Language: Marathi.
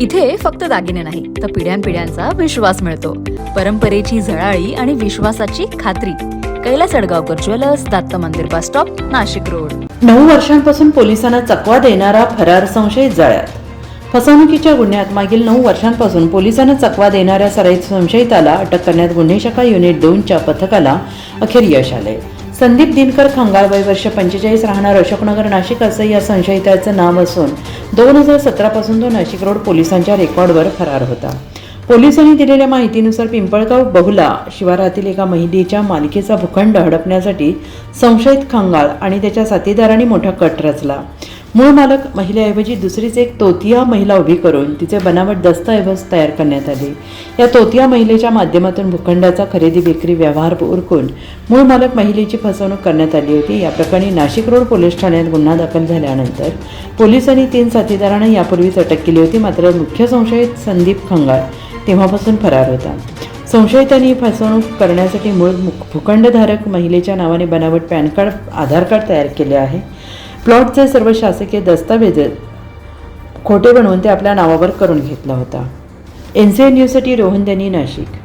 इथे फक्त दागिने नाही तर पिढ्यानपिढ्यांचा विश्वास मिळतो. परंपरेची झळाळी आणि विश्वासाची खात्री. कैलास अडगावकर ज्वेलर्स दत्त मंदिर बस स्टॉप नाशिक रोड. नऊ वर्षांपासून पोलिसांना चकवा देणारा फरार संशयित जाळ्यात. फसवणुकीच्या गुन्ह्यात मागील नऊ वर्षांपासून पोलिसांना चकवा देणाऱ्या सराईत संशयिताला अटक करण्यात गुन्हे शाखा युनिट दोनच्या पथकाला अखेर यश आले संदीप दिनकर खंगाळ वय वर्ष पंचेचाळीस राहणार अशोकनगर नाशिक असं या संशयिताचं नाव असून दोन हजार सतरापासून तो नाशिक रोड पोलिसांच्या रेकॉर्डवर फरार होता. पोलिसांनी दिलेल्या माहितीनुसार पिंपळगाव बहुला शिवारातील एका महिलेच्या मालकीचा भूखंड हडपण्यासाठी संशयित खंगाळ आणि त्याच्या साथीदारांनी मोठा कट रचला. मूळ मालक महिलेऐवजी दुसरीच एक तोतिया महिला उभी करून तिचे बनावट दस्तऐवज तयार करण्यात आले. या तोतिया महिलेच्या माध्यमातून भूखंडाचा खरेदी विक्री व्यवहार उरकून मूळ मालक महिलेची फसवणूक करण्यात आली होती. या प्रकरणी नाशिक रोड पोलीस ठाण्यात गुन्हा दाखल झाल्यानंतर पोलिसांनी तीन साथीदारांना यापूर्वीच अटक केली होती. मात्र मुख्य संशयित संदीप खंगाळ तेव्हापासून फरार होता. संशयितांनी फसवणूक करण्यासाठी मूळ भूखंडधारक महिलेच्या नावाने बनावट पॅन कार्ड आधार कार्ड तयार केले आहे. प्लॉटचे सर्व शासकीय दस्तावेज खोटे बनवून ते आपल्या नावावर करून घेतला होता. एन सी एन यूसाठी रोहन त्यांनी नाशिक.